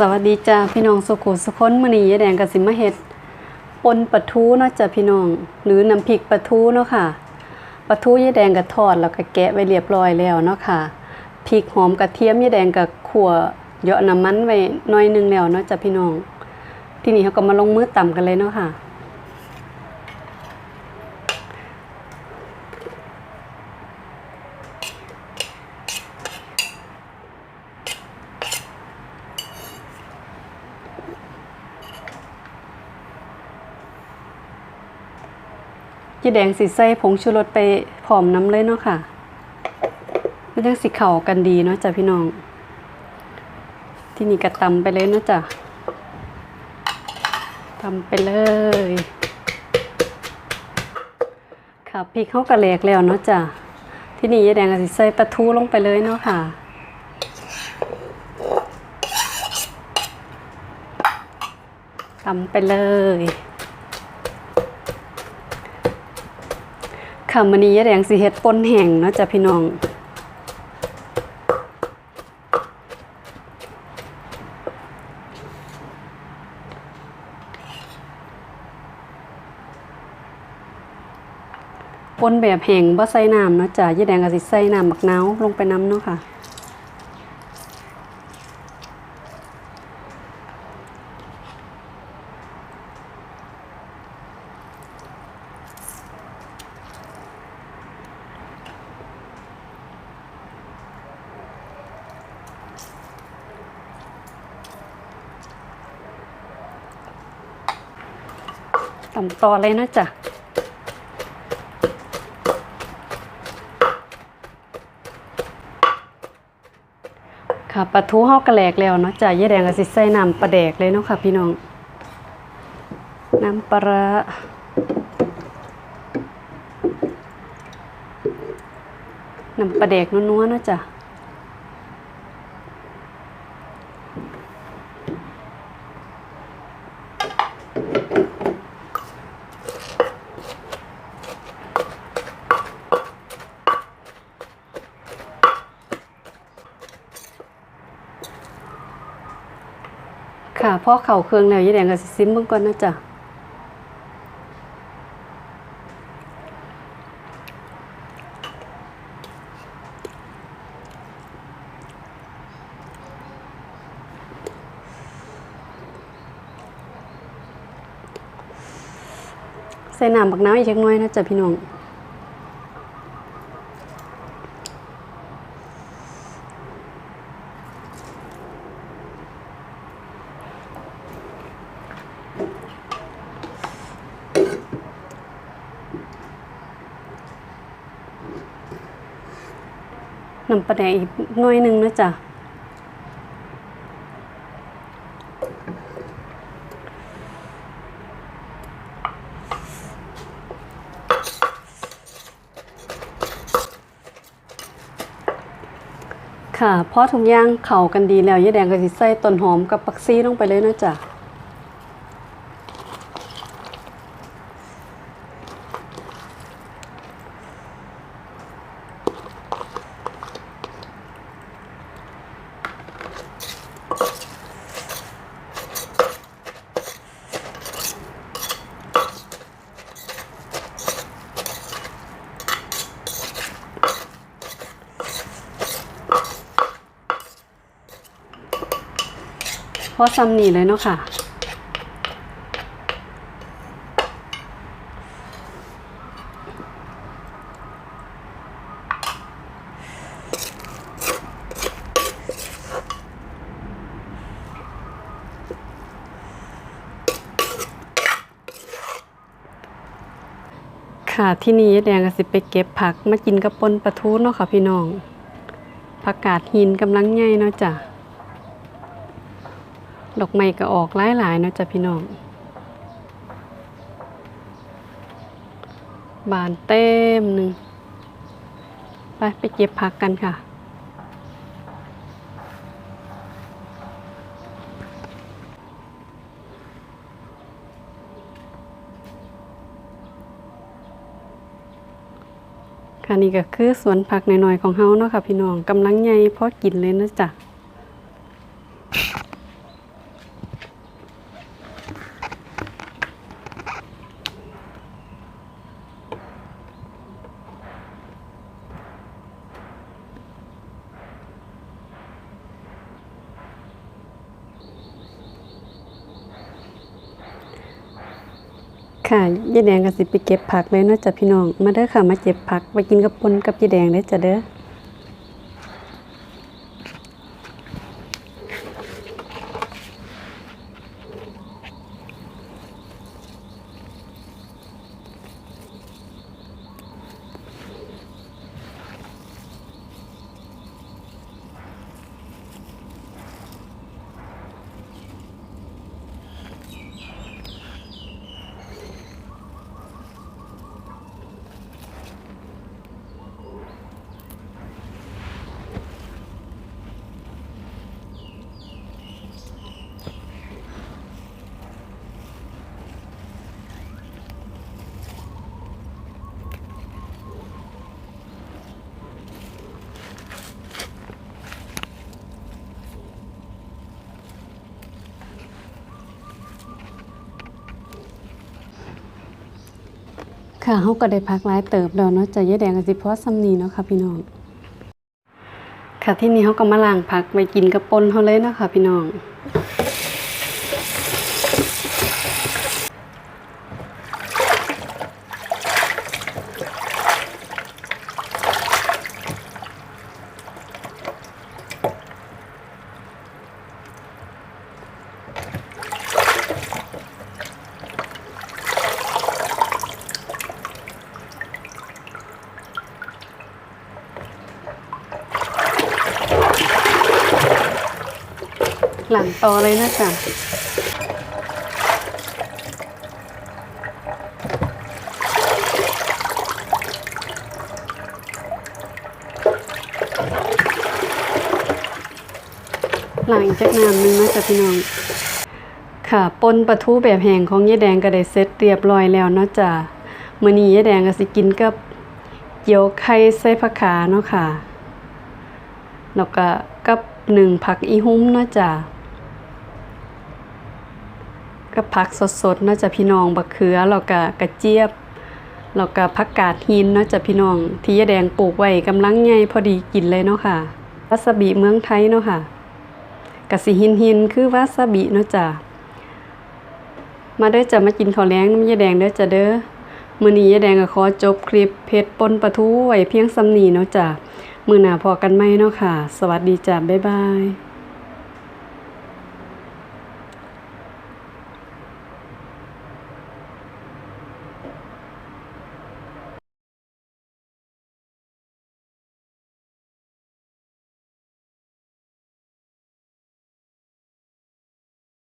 สวัสดีจ้าพี่น้องสุขุสุคนมณียแดงกับสิมะเฮ็ดปนปะทูเนาะจ้ะพี่น้อง หรือน้ำพริกปะทูเนาะค่ะปะทูยายแดงก็ทอดแล้วก็แกะไว้เรียบร้อยแล้วเนาะค่ะพริกหอมกระเทียมยายแดงก็ขั่วเยอะน้ำมันไว้น้อยหนึงแล้วเนาะจ้ะพี่น้อง ทีนี้เขาก็มาลงมือต่ำกันเลยเนาะค่ะ จีแดงสีใส่ผงชูรสไปพร้อมน้ำเลยเนาะค่ะมันยังสีเข่ากันดีเนาะจ้ะพี่น้อง ที่นี่กระตำไปเลยเนาะจ้ะตำไปเลย ค่ะพริกเข้ากระแหลกแล้วเนาะจ้ะที่นี่ยายแดงสิใส่ปลาทูลงไปเลยเนาะค่ะตำไปเลย ค่ะมื้อนี้ยายแดงสิเฮ็ดป่นแห้งเนาะจ้ะพี่น้อง ป่นแบบแห้งบ่ใส่น้ำเนาะจ้ะยายแดงก็สิใส่น้ำบักนาวลงไปน้ำเนาะค่ะ ตำต่อเลยนะจ๊ะค่ะปลาทูเฮากระแหลกแล้วเนาะจ้ะยายแดงก็สิใส่น้ำปลาแดกเลยเนาะค่ะ พี่น้อง น้ำปลาน้ำปลาแดกนัวๆเนาะจ้ะ พอเข่าเครื่องแล้วยายแดงก็สิซิมเบิ่งก่อนนะจ๊ะใส่น้ำบักน้ำอีกจักน่อยนะจ๊ะพี่น้อง น้ำปลาแดงอีกน่อยนึงนะจ๊ะค่ะพอทุกอย่างเข้ากันดีแล้วยายแดงก็สิใส่ต้นหอมกับปักซี่ลงไปเลยนะจ๊ะ พอซ้ำนี่เลยเนาะค่ะ ค่ะที่นี่ยาแดงก็สิไปเก็บผักมากินกับปนปลาทูเนาะค่ะพี่น้องผักกาดหินกำลังใหญ่เนาะจ้ะ ดอกไม้ก็ออกหลายๆเนาะจ้ะพี่น้อง บานเต็มหนึ่ง ไปไปเก็บผักกันค่ะค่ะนี่ก็คือสวนผักหน่อยๆของเฮาเนาะค่ะพี่น้องกำลังใหญ่พอกินเลยนะจ๊ะ ค่ะยายแดงก็สิไปเก็บผักเลยนาะจ้ะพี่น้อง มาเด้อค่ะมาเก็บผักไปกินกับปนกับยายแดงเด้อจ้ะเด้อ ค่ะเขาก็ได้พักหลายเติบดอกเนาะจะยายแดงก็สิพอซ้ำนีเนาะค่ะพี่น้อง ค่ะที่นี้เขาก็มาล้างผักไปกินกับปนเขาเลยเนาะค่ะพี่น้อง หลังต่อเลยนะจ๊ะหลังจากน้ำนึงนะจ๊ะพี่น้องค่ะปนปลาทูแบบแห้งของยายแดงก็ได้เสร็จเรียบร้อยแล้วเนาะจ้ะมื้อนี้ยายแดงก็สิกินกับเกี๊ยวไข่ใส่ผักขาเนาะค่ะแล้วก็กับหนึ่งผักอีหุ้มเนาะจ้ะ กับผักสดๆนาะจ้ะพี่น้องบักเขือแล้วก็กระเจี๊ยบแล้วก็ผักกาดหินนาะจ้ะพี่น้อง ที่ยาแดงปลูกไว้กำลังใหญ่พอดีกินเลยเนาะค่ะวาซาบิเมืองไทยเนาะค่ะกะสิหินหินคือวาซาบิเนาะจ้ะมาเด้อจะมากินข้าวแล้งน้ำยาแดงเด้อจะเด้อมือนี้ยาแดงก็ขอจบคลิปเพชรปนปลาทูไว้เพียงสำนีเนาะจ้ะมือหนาพอกันไหมเนาะค่ะ สวัสดีจ้ะบ๊ายบาย